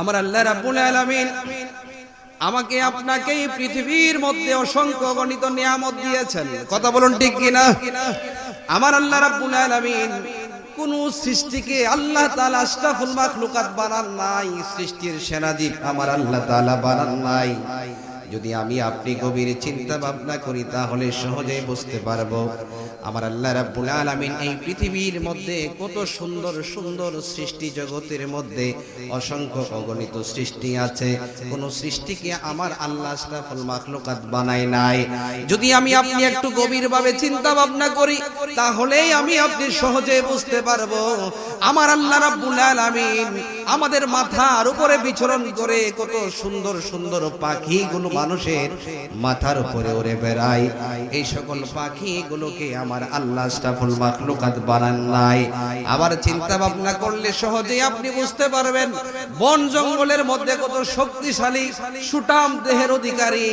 আমার আল্লাহ রাব্বুল আলামিন আমাকে আপনাকে এই পৃথিবীর মধ্যে অসংখ্য গণিত নিয়ামত দিয়েছেন। কথা বলুন ঠিক কিনা? আমার আল্লাহ রাব্বুল আলামিন কোন সৃষ্টিকে আল্লাহ তাআলা আশরাফুল মাখলুকাত বানান নাই, সৃষ্টির সেনাদীপ আমার আল্লাহ তাআলা বানান নাই। যদি আমি আপনি গভীর চিন্তা ভাবনা করি, তাহলে সহজেই বুঝতে পারব। আমার আল্লাহ রাব্বুল আলামিন এই পৃথিবীর মধ্যে কত সুন্দর সুন্দর সৃষ্টি জগতের মধ্যে অসংখ্য অগণিত সৃষ্টি আছে। কোন সৃষ্টিকে আমার আল্লাহ আশরাফুল মাখলুকাত বানায় নাই। যদি আমি আপনি একটু গভীরভাবে চিন্তা ভাবনা করি, তাহলেই আমি আপনি সহজে বুঝতে পারব। আমার আল্লাহ রাব্বুল আলামিন আমাদের মাথার উপরে বিচরণ করে কত সুন্দর সুন্দর পাখিগুলো মানুষের মাথার উপরে উড়ে বেড়ায়। এই সকল পাখিগুলোকে আমার আল্লাহ আশরাফুল মাখলুকাত বানান নাই। আবার চিন্তা ভাবনা করলে সহজেই আপনি বুঝতে পারবেন, বন জঙ্গলের মধ্যে কত শক্তিশালী সুটাম দেহের অধিকারী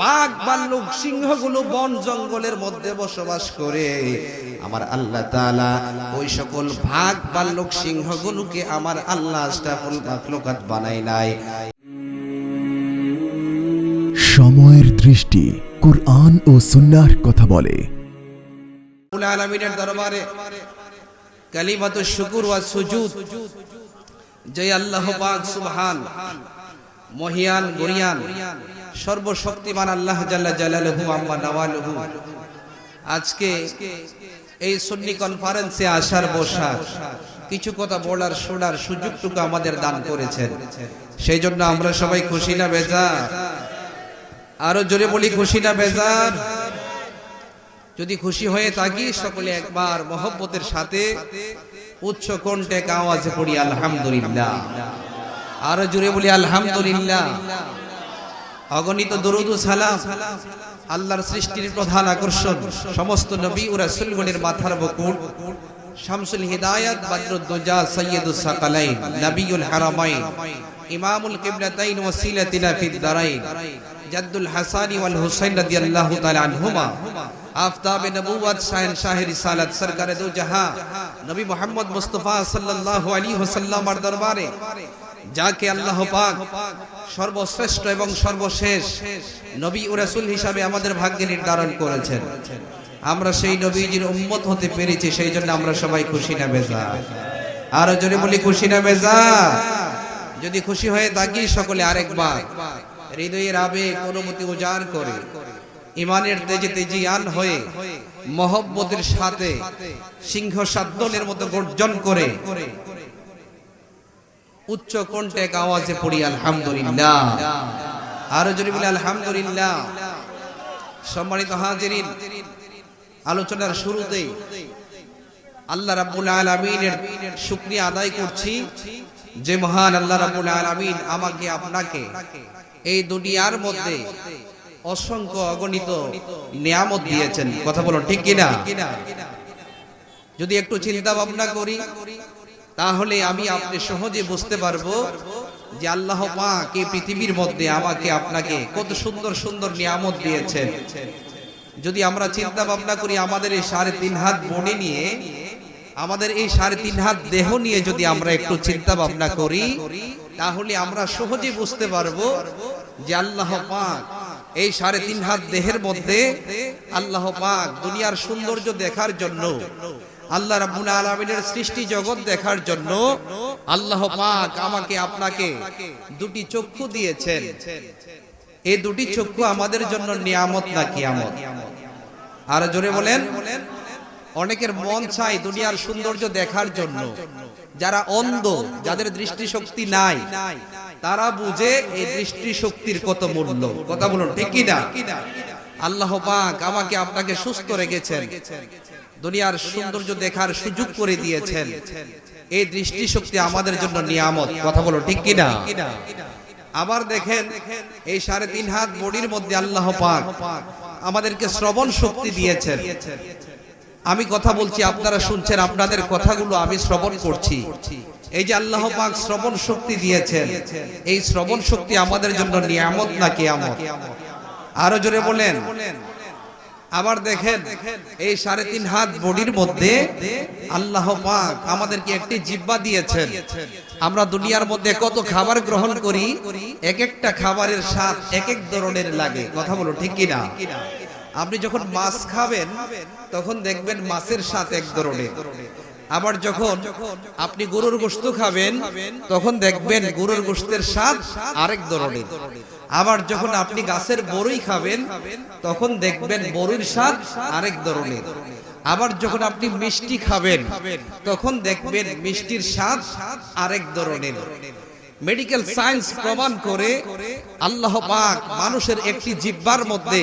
বাঘ ভাল্লুক সিংহগুলো বন জঙ্গলের মধ্যে বসবাস করে। আমার আল্লাহ তালা ওই সকল ভাগ ভাল্লুক সিংহগুলোকে আমার আল্লাহ মাখলুকাত বানাই নাই। সময়ের দৃষ্টি কোরআন ও সুন্নাহর কথা বলে। আলামিনের দরবারে কালিমাতু শুকুর ওয়া সুজুদ। যে আল্লাহ পাক সুবহান মহিয়ান গরিয়ান সর্বশক্তিমান আল্লাহ জাল্লা জালালুহু আম্মা নাওয়ালুহু। আজকে এই সুন্নি কনফারেন্সে আসার বসার কিছু কথা বলার, শোনার সুযোগটুকু আমাদের দান করেছেন। সেই জন্য আমরা সবাই খুশি না, বেজার? আরও জোরে বলি, খুশি না, বেজার? যদি খুশি হয়ে থাকি, সকলে একবার মহব্বতের সাথে উচ্চ কণ্ঠে আওয়াজে পড়ি, আলহামদুলিল্লাহ। আরও জোরে বলি, আলহামদুলিল্লাহ। অগণিত দরুদ সালাম, আল্লাহর সৃষ্টির প্রধান আকর্ষণ, সমস্ত নবী ও রাসূলগণের মাথার বকুট শামসুল হিদায়াত বদরুদ্দোজা সৈয়দুস সাকালাইন নবিউল হারামাইন, ইমামুল কিবলাতাইন ওয়াসিলাতিনা ফিদ দারাইন, জাদ্দুল হাসানি ওয়াল হুসাইন রাদিয়াল্লাহু তাআলা আনহুমা, আফতাব নবুয়ত শাহিন শাহ রিসালাত সরকারে দো জাহাঁ নবী মুহাম্মদ মুস্তাফা সাল্লাল্লাহু আলাইহি ওয়াসাল্লামের দরবারে যাকে আল্লাহ পাক সর্বশ্রেষ্ঠ এবং সর্বশেষ নবী ও রাসূল হিসাবে আমাদের ভাগ্যে নির্ধারণ করেছেন। আমরা সেই নবীজির উম্মত হতে পেরেছি, সেই জন্য আমরা সবাই খুশি না বেজা। আরও জোরে বলি, খুশি না বেজা? যদি খুশি হয়ে থাকি সকলে আরেকবার। হৃদয়ের আবেগ অনুমতি উজাড় করে। ইমানের তেজে তেজিয়ান হয়ে, মহব্বতের সাথে সিংহ সাদ্দলের মতো গর্জন করে। উচ্চ কণ্ঠে আওয়াজে পড়ি, আলহামদুলিল্লাহ। আরও যদি বলি, আলহামদুলিল্লাহ। সম্মানিত হাজিরিন, আলোচনার শুরুতেই আল্লাহ রাব্বুল আলামিনের শুকরিয়া আদায় করছি যে মহান আল্লাহ রাব্বুল আলামিন আমাকে, আপনাকে এই দুনিয়ার মধ্যে অসংখ্য অগণিত নিয়ামত দিয়েছেন। কথা বলো, ঠিক কিনা? যদি একটু চিন্তা ভাবনা করি তাহলে আমি আপনি সহজে বুঝতে পারব যে আল্লাহ পাক এই পৃথিবীর মধ্যে আমাকে আপনাকে কত সুন্দর সুন্দর নিয়ামত দিয়েছেন। যদি আমরা চিন্তা ভাবনা করি, আমাদের এই সাড়ে তিন হাত বনে নিয়ে, আমাদের এই সাড়ে তিন হাত দেহ নিয়ে যদি আমরা একটু চিন্তা ভাবনা করি, তাহলে আমরা সহজে বুঝতে পারব যে আল্লাহ পাক এই সাড়ে তিন হাত দেহের মধ্যে আল্লাহ পাক দুনিয়ার সৌন্দর্য দেখার জন্য আল্লাহ রাব্বুল আলামিনের সৃষ্টি জগৎ দেখার জন্য আল্লাহ পাক আমাকে আপনাকে দুটি চক্ষু দিয়েছেন। এই দুটি চক্ষু আমাদের জন্য নিয়ামত না কিয়ামত? আর জোরে বলেন, অনেকের মন চাই দুনিয়ার সৌন্দর্য দেখার জন্য। যারা অন্ধ, যাদের দৃষ্টিশক্তি নাই, তারা বুঝে এই দৃষ্টিশক্তির কত মূল্য। কথা বলুন, ঠিক কিনা? আল্লাহ পাক আমাকে আপনাকে সুস্থ রেখেছেন। দুনিয়ার সৌন্দর্য দেখার সুযোগ করে দিয়েছেন। এই দৃষ্টিশক্তি আমাদের জন্য নিয়ামত। কথা বলো ঠিক কিনা? আবার দেখেন, এই সাড়ে তিন হাত বডির মধ্যে আল্লাহ পাক আমাদেরকে শ্রবণ শক্তি দিয়েছেন। আমি কথা বলছি, আপনারা শুনছেন, আপনাদের কথাগুলো আমি শ্রবণ করছি। এই যে আল্লাহ পাক শ্রবণ শক্তি দিয়েছেন, এই শ্রবণ শক্তি আমাদের জন্য নিয়ামত না কিয়ামত? আরও জোরে বলেন। আবার দেখেন এই সাড়ে তিন হাত বডির মধ্যে আল্লাহ পাক আমাদেরকে একটি জিব্বা দিয়েছেন। আমরা দুনিয়ার মধ্যে কত খাবার গ্রহণ করি এক একটা খাবারের স্বাদ এক এক ধরনের লাগে। কথা বলো ঠিক কিনা? আপনি যখন মাছ খাবেন তখন দেখবেন মাছের স্বাদ এক ধরনের। আবার যখন আপনি গরুর গোশত খাবেন তখন দেখবেন গরুর গোশতের স্বাদ আরেক ধরনের। আবার যখন আপনি গাছের বড়ই খাবেন, তখন দেখবেন বড়ির স্বাদ আরেক ধরনের। আবার যখন আপনি মিষ্টি খাবেন, তখন দেখবেন মিষ্টির স্বাদ আরেক ধরনের। মেডিকেল সায়েন্স প্রমাণ করে আল্লাহ পাক মানুষের একটি জিব্বার মধ্যে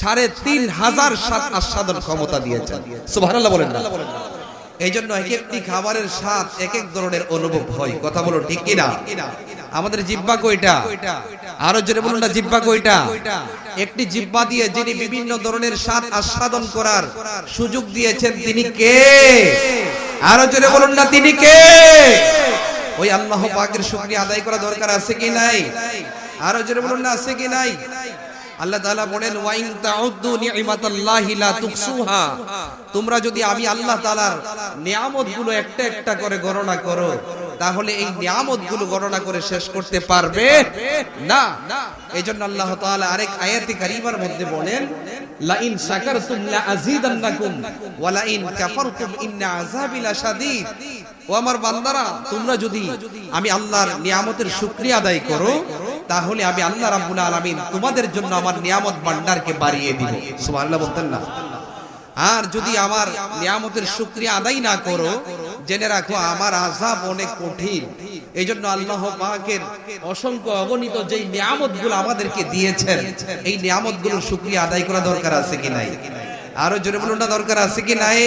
সাড়ে তিন হাজার স্বাদ আস্বাদন ক্ষমতা দিয়েছেন। সুবহানাল্লাহ বলেন না। এই জন্য এক একটি খাবারের স্বাদ এক এক ধরনের অনুভব হয়। কথা বলো ঠিক কিনা? আমাদের জিব্বা কয়টা? আরও জোরে বলুন না জিব্বা কয়টা? একটি জিব্বা দিয়ে যিনি বিভিন্ন ধরনের স্বাদ আস্বাদন করার সুযোগ দিয়েছেন তিনি কে? আরও জোরে বলুন না তিনি কে? ওই আল্লাহ পাকের শুকরিয়া আদায় করা দরকার আছে কি নাই? আরও জোরে বলুন না আছে কি নাই? আল্লাহ তাআলা বলেন ওয়াইন তাউদ্দু নি'মাতাল্লাহি লা তুকসুহা তোমরা যদি আমি আল্লাহ তাআলার নিয়ামতগুলো একটা একটা করে গণনা করো তাহলে এই নিয়ামতগুলো গণনা করে শেষ করতে পারবে? না। এইজন্য আল্লাহ তাআলা আরেক আয়াতে কারিমার মধ্যে বলেন তাহলে আমি আল্লাহ রাব্বুল আলামিন তোমাদের জন্য আমার নিয়ামত ভান্ডারকে বাড়িয়ে দিব। সুবহানাল্লাহ বলতেন না। আর যদি আমার নিয়ামতের শুক্রিয়া আদায় না করো, জেনে রাখো আমার আজাব অনেক কঠিন। এই জন্য আল্লাহ পাকের অসংখ্য অগণিত যেই নিয়ামতগুলো আমাদেরকে দিয়েছেন, এই নিয়ামতগুলোর শুক্রিয়া আদায় করা দরকার আছে কি নাই? আরও জোরে বলুন দরকার আছে কি নাই?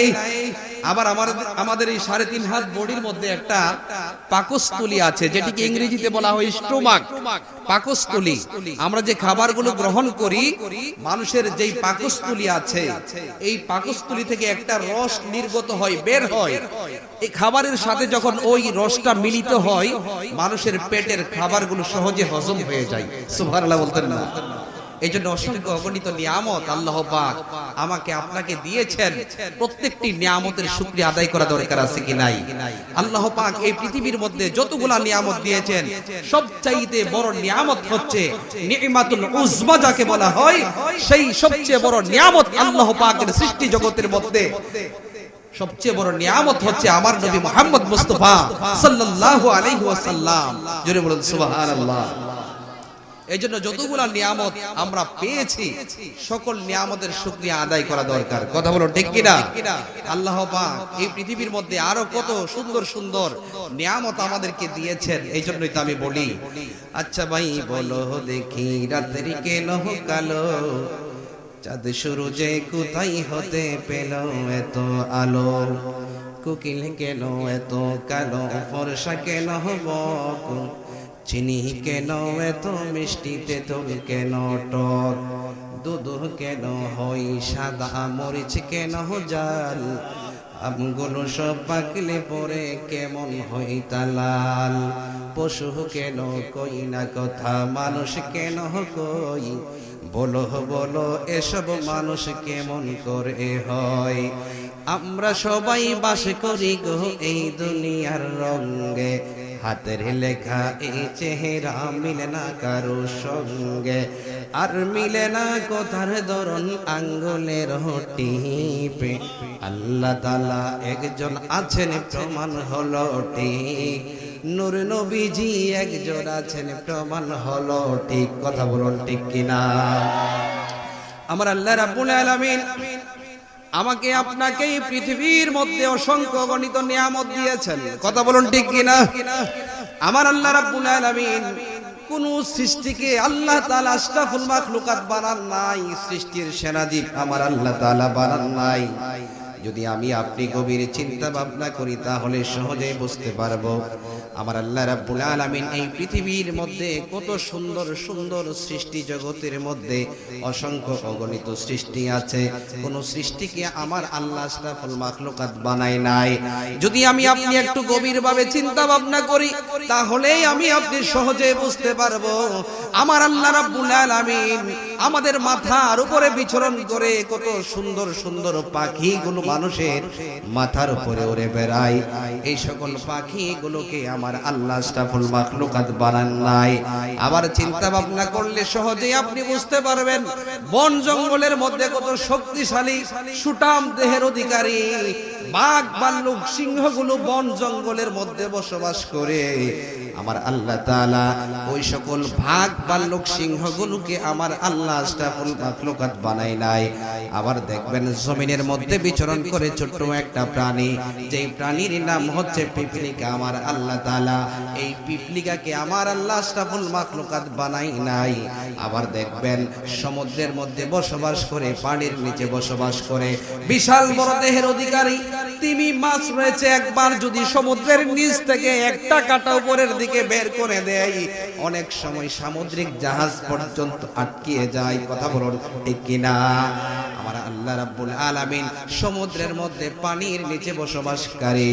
আবার আমার আমাদের এই সাড়ে তিন হাত বডির মধ্যে একটা পাকস্থলী আছে, যেটিকে ইংরেজিতে বলা হয় স্টোমাক। পাকস্থলী। আমরা যে খাবারগুলো গ্রহণ করি, মানুষের যেই পাকস্থলী আছে, এই পাকস্থলী থেকে একটা রস নির্গত হয়, বের হয়। এই খাবারের সাথে যখন ওই রসটা মিলিত হয়, মানুষের পেটের খাবারগুলো সহজে হজম হয়ে যায়। সুবহানাল্লাহ বলতেন না। এই জন্য অসংখ্য অগণিত নিয়ামত আল্লাহ পাক আমাকে আপনাকে দিয়েছেন। প্রত্যেকটি নিয়ামতের শুকরিয়া আদায় করা দরকার আছে কি নাই? আল্লাহ পাক এই পৃথিবীর মধ্যে যতগুলা নিয়ামত দিয়েছেন, সবচাইতে বড় নিয়ামত হচ্ছে নিমাতুল উজমা যাকে বলা হয়। সেই সবচেয়ে বড় নিয়ামত আল্লাহ পাকের সৃষ্টি জগতের মধ্যে। সবচেয়ে বড় নিয়ামত হচ্ছে আমার নবী মোহাম্মদ মুস্তাফা সাল্লাল্লাহু আলাইহি ওয়াসাল্লাম। জোরে বলুন, সুবহানাল্লাহ। এই জন্য যতগুলা নিয়ামত আমরা পেয়েছি, সকল নিয়ামতের শুকরিয়া আদায় করা দরকার। কথা বলো ঠিক কিনা? আল্লাহ পাক এই পৃথিবীর মধ্যে আরও কত সুন্দর সুন্দর নিয়ামত আমাদেরকে দিয়েছেন এই জন্যই তো আমি বলি। আচ্ছা ভাই, বলো দেখি, রাত্রি কেন কালো? চাঁদ শুরু যে কোথায় হতে পেল এত আলো? কুকিল কেন এত কালো? ফর্সা কেন বক চিনি কেন? এত মিষ্টিতে তেঁতুল কেন টক? দুধ কেন হই সাদা মরিচ কেন জাল? আমগুলো সব পাকলে পরে কেমন হই তালাল পশু কেন কই না কথা? মানুষ কেন কই? বলো বলো, এসব মানুষ কেমন করে হয়? আমরা সবাই বাস করি গো এই দুনিয়ার রঙ্গে হাতের লেখা এই চেহারা মিলে না কারও সঙ্গে। আর মিলে না কথার ধরন, আঙ্গুলের টিপে আল্লাহ তালা একজন আছেন, প্রমাণ হলো ঠিক। নূর নবীজি একজন আছেন, প্রমাণ হলো ঠিক। কথা বলুন ঠিক কিনা? আমার আল্লাহ রাব্বুল আলামিন আমাকে আপনাকে এই পৃথিবীর মধ্যে অসংখ্য গণিত নিয়ামত দিয়েছেন। কথা বলুন ঠিক কিনা? আমার আল্লাহ রাব্বুল আলামিন কোন সৃষ্টিকে আল্লাহ তাআলা আশরাফুল মাখলুকাত বানান নাই সৃষ্টির সেনাদীপ আমার আল্লাহ তাআলা বানান নাই। যদি আমি আপনি গভীর চিন্তা ভাবনা করি তাহলে সহজেই বুঝতে পারব। আমার আল্লাহ রাব্বুল আলামিন এই পৃথিবীর মধ্যে কত সুন্দর সুন্দর সৃষ্টি জগতের মধ্যে অসংখ্য অগণিত সৃষ্টি আছে। কোন সৃষ্টিকে আমার আল্লাহ আশরাফুল মাখলুকাত বানায় নাই। যদি আমি আপনি একটু গভীরভাবে চিন্তা ভাবনা করি, তাহলেই আমি আপনি সহজে বুঝতে পারব, আমার আল্লাহ রাব্বুল আলামিন আমাদের মাথার উপরে বিচরণ করে কত সুন্দর সুন্দর পাখিগুলো মানুষের মাথার উপরে উড়ে বেড়ায়। এই সকল পাখিগুলোকে আমার আমার আল্লাহ আশরাফুল মাখলুকাত বানান নাই। আবার চিন্তা ভাবনা করলে সহজেই আপনি বুঝতে পারবেন, বন জঙ্গলের মধ্যে কত শক্তিশালী সুটাম দেহের অধিকারী। বাঘ ভাল্লুক সিংহগুলো বন জঙ্গলের মধ্যে বসবাস করে। আমার আল্লাহ তাআলা ওই সকল ভাগ ভাল্লুক সিংহগুলোকে আমার আল্লাহ মাখলুকাত বানাই নাই। আবার দেখবেন জমিনের মধ্যে বিচরণ করে ছোট্ট একটা প্রাণী, যেই প্রাণীর নাম হচ্ছে পিপলিকা। আমার আল্লাহ তাআলা এই পিপলিকাকে আমার আল্লাহ আশরাফুল মাখলুকাত বানাই নাই। আবার দেখবেন সমুদ্রের মধ্যে বসবাস করে, পানির নিচে বসবাস করে। বিশাল বড় দেহের অধিকারী। তিমি মাছ রয়েছে একবার যদি সমুদ্রের নিচ থেকে একটা কাটা উপরের দিকে বের করে দেয়, অনেক সময় সামুদ্রিক জাহাজ পর্যন্ত আটকিয়ে যায়। কথা বলুন, ঠিক কিনা? আমার আল্লাহ রাব্বুল আলামিন সমুদ্রের মধ্যে পানির নিচে বসবাসকারী,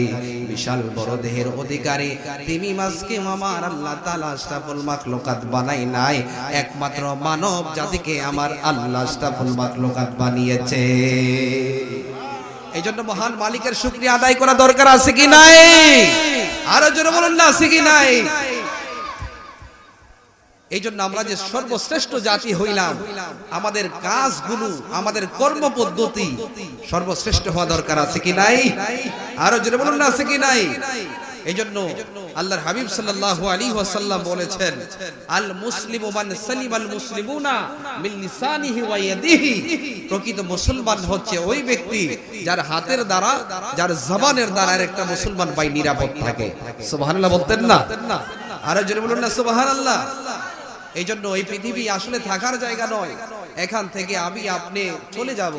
বিশাল বড় দেহের অধিকারী। তিমি মাছকে আমার আল্লাহ তাআলা আশরাফুল মাখলুকাত বানাই নাই। একমাত্র মানব জাতিকে আমার আল্লাহ আশরাফুল মাখলুকাত বানিয়েছে। এই জন্য মহান মালিকের শুক্রিয়া আদায় করা দরকার আছে কি নাই? আরও জোরে বলুন না, আছে কি নাই? এই জন্য আমরা যে সর্বশ্রেষ্ঠ জাতি হইলাম, আমাদের কাজগুলো, আমাদের কর্ম পদ্ধতি সর্বশ্রেষ্ঠ হওয়া দরকার আছে কি নাই? আরও জোরে বলুন না, আছে কি নাই? এই জন্য আল্লাহর হাবিব সাল্লাল্লাহু আলাইহি ওয়াসাল্লাম বলেছেন, আল মুসলিমু মান সালিমাল মুসলিমুনা মিন লিসানিহি ওয়া ইয়াদিহি। প্রকৃত মুসলমান হচ্ছে ওই ব্যক্তি যার হাতের দ্বারা, যার জবানের দ্বারা একটা মুসলমান ভাই নিরাপদ থাকে। সুবহানাল্লাহ বলতেন না? আরও জোরে বলুন না, সুবহানাল্লাহ। এই জন্য এই পৃথিবী আসলে থাকার জায়গা নয়। এখান থেকে আমি আপনি চলে যাব।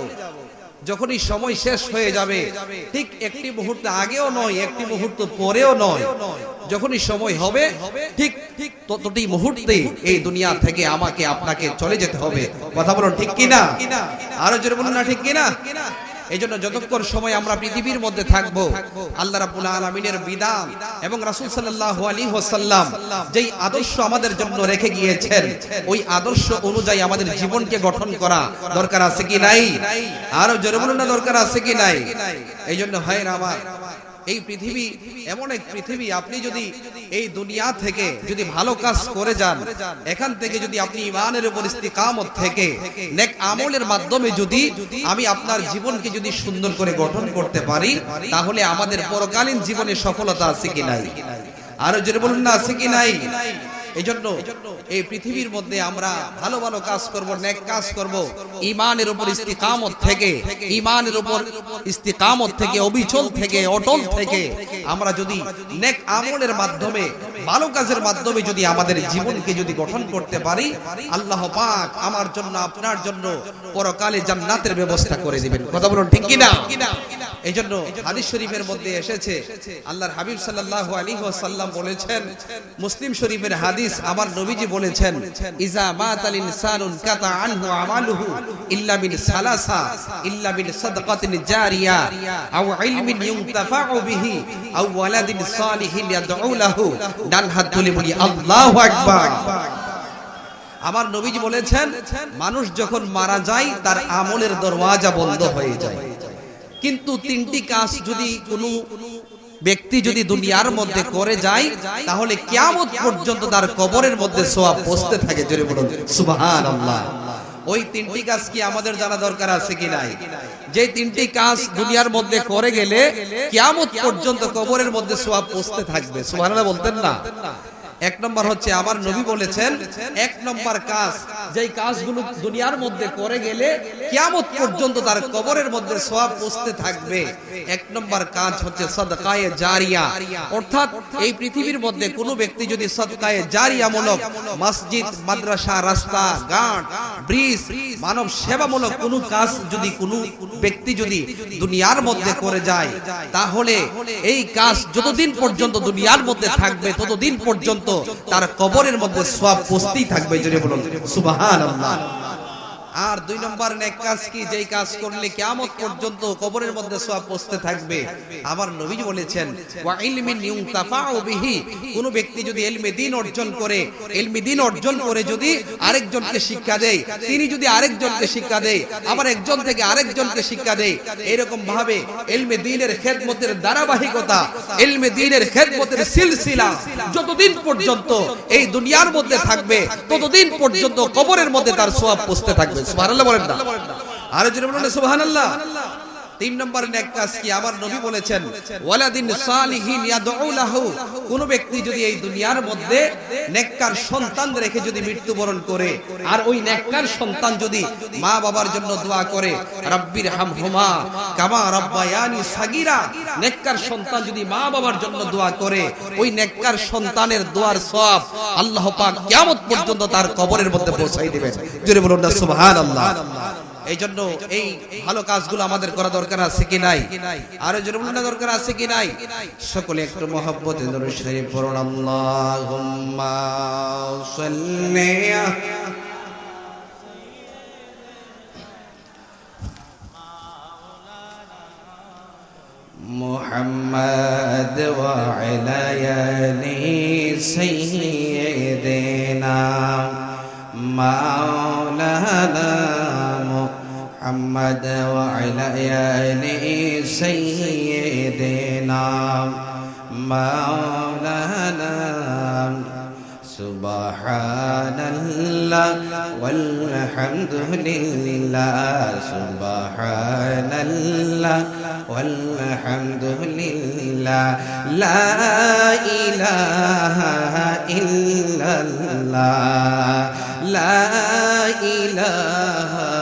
যখনই সময় শেষ হয়ে যাবে ঠিক একটি মুহূর্ত আগেও নয় একটি মুহূর্ত পরেও নয়। যখনই সময় হবে ঠিক ঠিক ততটি মুহূর্তে এই দুনিয়া থেকে আমাকে আপনাকে চলে যেতে হবে। কথা বলুন ঠিক কিনা? আরও জোরে বলুন না ঠিক কিনা? এই জন্য যতক্ষণ সময় আমরা পৃথিবীর মধ্যে থাকব, আল্লাহ রাব্বুল আলামিনের বিধান এবং রাসূল সাল্লাল্লাহু আলাইহি ওয়াসাল্লাম যেই আদর্শ আমাদের জন্য রেখে গিয়েছেন, ওই আদর্শ অনুযায়ী আমাদের জীবনকে গঠন করা দরকার আছে কি নাই? আরও জরুরি না দরকার আছে কি নাই? এই জন্য ভাইয়ের আমার এই পৃথিবী, এমন এক পৃথিবী, আপনি যদি এই দুনিয়া থেকে যদি ভালো কাজ করে যান, এখান থেকে যদি আপনি ইমানের উপর ইস্তিকামত থেকে, নেক আমলের মাধ্যমে যদি আমি আপনার জীবনকে যদি সুন্দর করে গঠন করতে পারি, তাহলে আমাদের পরকালীন জীবনে সফলতা আছে কি নাই? আরও যদি বলুন না, আছে কি নাই? এই এই পৃথিবীর মধ্যে আমরা ভালো ভালো কাজ করব, নেক কাজ করব। ইমানের উপর ইস্তিকামত থেকে, ইমানের উপর ইস্তিকামত থেকে, অবিচল থেকে, অটল থেকে আমরা যদি নেক আমলের মাধ্যমে ভালো কাজের মাধ্যমে যদি আমাদের জীবনকে যদি গঠন করতে পারি, আল্লাহ পাক আমার জন্য, আপনার জন্য পরকালে জান্নাতের ব্যবস্থা করে দিবেন। কথা বলুন ঠিক কিনা? এই জন্য হাদিস শরীফের মধ্যে এসেছে, আল্লাহর হাবিব সাল্লাল্লাহু আলাইহি ওয়াসাল্লাম বলেছেন, মুসলিম শরীফের হাদিস আমার নবীজি বলেছেন, ইজা ইনসানুন কাতা আনহু আমালুহু ইল্লা সালাসা, ইল্লা সাদাকাতিন জারিয়া, আও ইলমিন ইউনতাফাউ বিহি, আও ওয়ালাদিন সালিহিন ইয়াদউ লাহু ডান হাত তুলে বলি, আল্লাহ আমার নবীজি বলেছেন, মানুষ যখন মারা যায়, তার আমলের দরওয়াজা বন্ধ হয়ে যায়। কিন্তু তিনটি কাজ যদি কোনো ব্যক্তি যদি দুনিয়ার মধ্যে করে যায়, তাহলে কেমন পর্যন্ত তার কবরের মধ্যে সোয়াব বসতে থাকে। জোরে বলুন, সুবহানাল্লাহ। ওই তিনটি কাজ কি আমাদের জানা দরকার আছে কি নাই? যে তিনটি কাজ দুনিয়ার মধ্যে করে গেলে কিয়ামত পর্যন্ত কবরের মধ্যে সোয়াব বসতে থাকবে। সুবহানাল্লাহ বলতেন না। এক নম্বর হচ্ছে আমার নবী বলেছেন এক নম্বর কাজ যেই কাজগুলো দুনিয়ার মধ্যে করে গেলে কিয়ামত পর্যন্ত তার কবরের মধ্যে সওয়াব বসতে থাকবে। এক নম্বর কাজ হচ্ছে সদকায়ে জারিয়া। অর্থাৎ এই পৃথিবীর মধ্যে কোনো ব্যক্তি যদি সদকায়ে জারিয়ামূলক মসজিদ মাদ্রাসা রাস্তা ঘাট ব্রিজ মানব সেবামূলক কোনো কাজ যদি কোনো ব্যক্তি যদি দুনিয়ার মধ্যে করে যায় তাহলে এই কাজ যতদিন পর্যন্ত দুনিয়ার মধ্যে থাকবে ততদিন পর্যন্ত তার কবরের মধ্যে সব বসতেই থাকবে যদি বলুন। সুবহানাল্লাহ। আর দুই নম্বর নেক কাজ কি? যেই কাজ করলে কিয়ামত পর্যন্ত কবরের মধ্যে সওয়াব পৌঁছতে থাকবে। আমার নবী বলেছেন কোন ব্যক্তি যদি ইলমে দ্বীন অর্জন করে, ইলমে দ্বীন অর্জন করে যদি আরেকজনকে শিক্ষা দেয়, তিনি যদি আরেকজনকে শিক্ষা দেয়, আবার একজন থেকে আরেকজনকে শিক্ষা দেয়, এরকম ভাবে ইলমে দ্বীনের খেদমতের ধারাবাহিকতা, ইলমে দ্বীনের খেদমতের সিলসিলা যতদিন পর্যন্ত এই দুনিয়ার মধ্যে থাকবে, ততদিন পর্যন্ত কবরের মধ্যে তার সোয়াব পৌঁছতে থাকবে। সুবহানাল্লাহ বলেন না আরও জোরে বলুন সুবহানাল্লাহ তিন নম্বর নেক কাজ কি? আমার নবী বলেছেন, ওয়ালাদিন সালিহিন ইয়াদউ লাহু কোন ব্যক্তি যদি এই দুনিয়ার মধ্যে নেককার সন্তান রেখে যদি মৃত্যুবরণ করে, আর ওই নেককার সন্তান যদি মা বাবার জন্য দোয়া করে, রাব্বির হামহুমা কামা রাব্বায়ানি সাগীরা। নেককার সন্তান যদি মা বাবার জন্য দোয়া করে, ওই নেককার সন্তানের দোয়ার সওয়াব আল্লাহ পাক কিয়ামত পর্যন্ত তার কবরের মধ্যে পৌঁছাই দিবেন। জোরে বলুন না, সুবহানাল্লাহ। এই জন্য এই ভালো কাজগুলো আমাদের করা দরকার আছে কি নাই আরো জোরে বলুন না দরকার আছে কি নাই সকলে একটু মহব্বত নূর শরীফ পড়ুন আল্লাহুম্মা সাল্লি محمد وعلى آل سيدنا مولانا محمد وعلى آل سيدنا مولانا. سبحان الله والحمد لله سبحان الله والحمد لله لا إله إلا الله. لا إله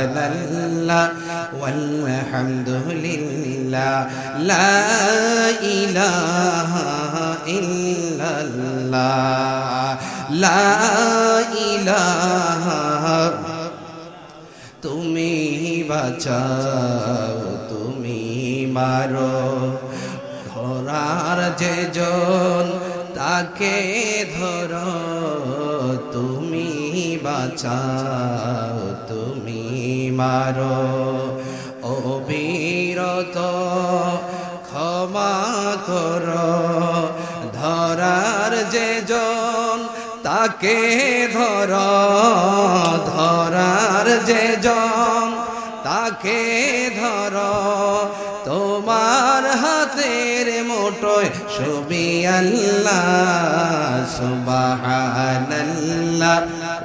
سبحان الله والحمد لله لا إله إلا الله لا إله তুমি বাঁচাও তুমি মারো ধরার যে জন তাকে ধর তুমি বাঁচাও তুমি মারো। অবিরত ক্ষমা কর। ধরার যে জন, তাকে ধর। ধরার যে জন, তাকে ধর। তোমার হাতের মোটয় ছবি আল্লাহ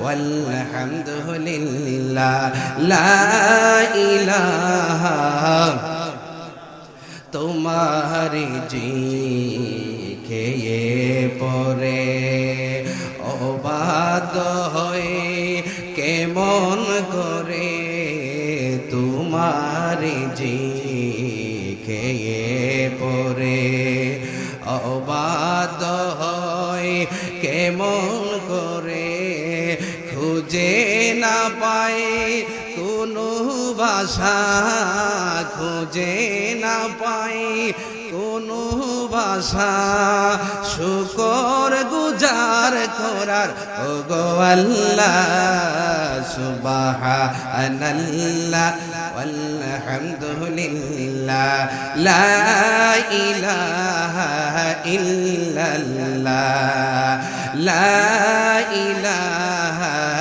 والحمد لله لا তোমার জি খেয়ে পরে ও হয়ে কেমন করে তোমার জি খেয়ে পরে ও হয় কেমন খুঁজে না পাই, কোনো ভাষা খুঁজে না পাই, কোনো ভাষা শুকর গুজার করার ও গো আল্লাহ সুবাহ আনল্লাহ আলহামদুলিল্লাহ লা ইলাহা ইল্লাল্লাহ, লা ইলাহা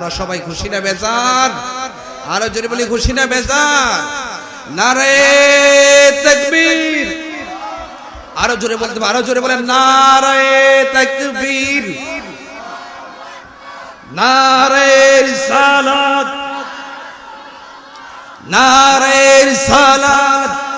আমরা সবাই খুশি না বেজার? আরও জোরে বলি, খুশি না বেজার? নারে তাকবীর। আরও জোরে বলতে আরও জোরে বলেন, নারে তাকবীর। নারে রিসালাত। নারে রিসালাত।